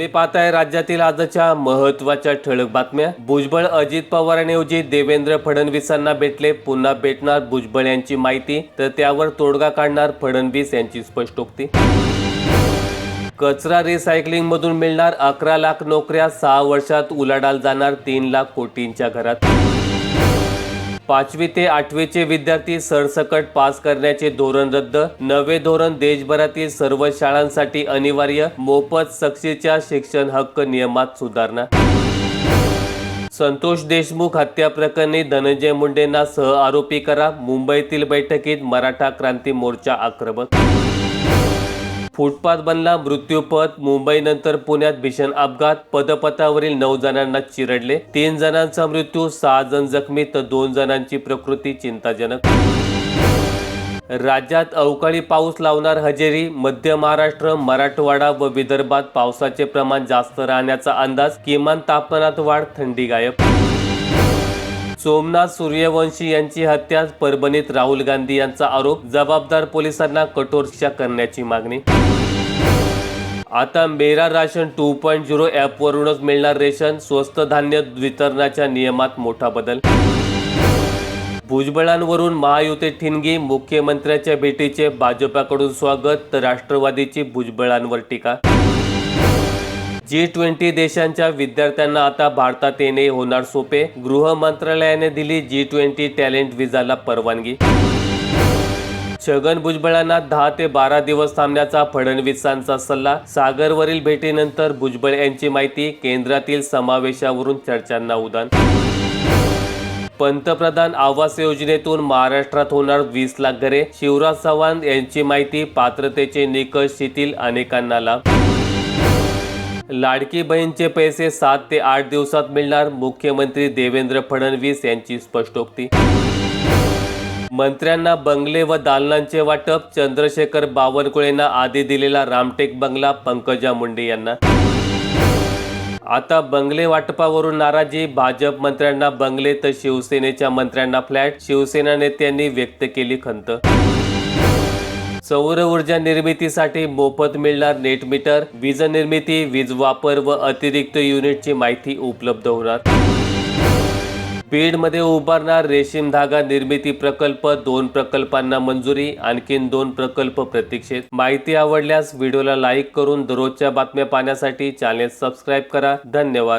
तुम्ही पाहताय राज्यातील आजच्या महत्त्वाच्या ठळक बातम्या. भुजबळ अजित पवारांऐवजी देवेंद्र फडणवीसांना भेटले पुन्हा भेटणार भुजबळ यांची माहिती तर त्यावर तोडगा काढणार फडणवीस यांची स्पष्टोक्ती. कचरा रिसायकलिंग मधून मिळणार अकरा लाख नोकऱ्या सहा वर्षात उलाढाल जाणार तीन लाख कोटींच्या घरात. पाचवी ते आठवीचे विद्यार्थी सरसकट पास करण्याचे धोरण रद्द. नवे धोरण देशभरातील सर्व शाळांसाठी अनिवार्य. मोफत सक्तीच्या शिक्षण हक्क नियमात सुधारणा. संतोष देशमुख हत्या प्रकरणी धनंजय मुंडेंना सह आरोपी करा मुंबईतील बैठकीत मराठा क्रांती मोर्चा आक्रमक. फुटपाथ बनला मृत्यूपथ मुंबईनंतर पुण्यात भीषण अपघात पदपथावरील नऊ जणांना चिरडले तीन जणांचा मृत्यू सहा जण जखमी तर दोन जणांची प्रकृती चिंताजनक. राज्यात अवकाळी पाऊस लावणार हजेरी मध्य महाराष्ट्र मराठवाडा व विदर्भात पावसाचे प्रमाण जास्त राहण्याचा अंदाज किमान तापमानात वाढ थंडी गायब. सोमनाथ सूर्यवंशी यांची हत्या परभणीत राहुल गांधी यांचा आरोप जबाबदार पोलिसांना कठोर शिक्षा करण्याची मागणी. आता Mera Ration two point zero ॲपवरूनच मिळणार रेशन स्वस्त धान्य वितरणाच्या नियमात मोठा बदल. भुजबळांवरून महायुती ठिणगी मुख्यमंत्र्याच्या भेटीचे भाजपाकडून स्वागत तर राष्ट्रवादीची भुजबळांवर टीका. जी ट्वेंटी देशांच्या विद्यार्थ्यांना आता भारतात येणे होणार सोपे. गृह मंत्रालयाने दिली जी ट्वेंटी टॅलेंट विजाला परवानगी. छगन भुजबळांना दहा ते बारा दिवस थांबण्याचा फडणवीसांचा सल्ला. सागरवरील भेटीनंतर भुजबळ यांची माहिती केंद्रातील समावेशावरून चर्चांना उदान. पंतप्रधान आवास योजनेतून महाराष्ट्रात होणार वीस लाख घरे. शिवराज चव्हाण यांची माहिती पात्रतेचे निकष शिथिल अनेकांना लाभ. लाडकी बहीणचे पैसे सात ते आठ दिवसात मिळणार मुख्यमंत्री देवेंद्र फडणवीस यांची स्पष्टोक्ती. मंत्र्यांना बंगले व दालनांचे वाटप चंद्रशेखर बावनकुळेंना आधी दिलेला रामटेक बंगला पंकजा मुंडे यांना. आता बंगले वाटपावरून नाराजी भाजप मंत्र्यांना बंगले तर शिवसेनेच्या मंत्र्यांना फ्लॅट शिवसेना नेत्यांनी व्यक्त केली खंत. सौर ऊर्जा निर्मितीसाठी मोफत मिळणार नेट मीटर वीज निर्मिती वीज वापर व अतिरिक्त युनिटची माहिती उपलब्ध होणार. बीडमध्ये उभारणार रेशीम धागा निर्मिती प्रकल्प दोन प्रकल्पांना मंजुरी आणखीन दोन प्रकल्प प्रतीक्षेत. माहिती आवडल्यास व्हिडिओला लाईक करून दररोजच्या बातम्या पाहण्यासाठी चॅनेल सबस्क्राईब करा. धन्यवाद.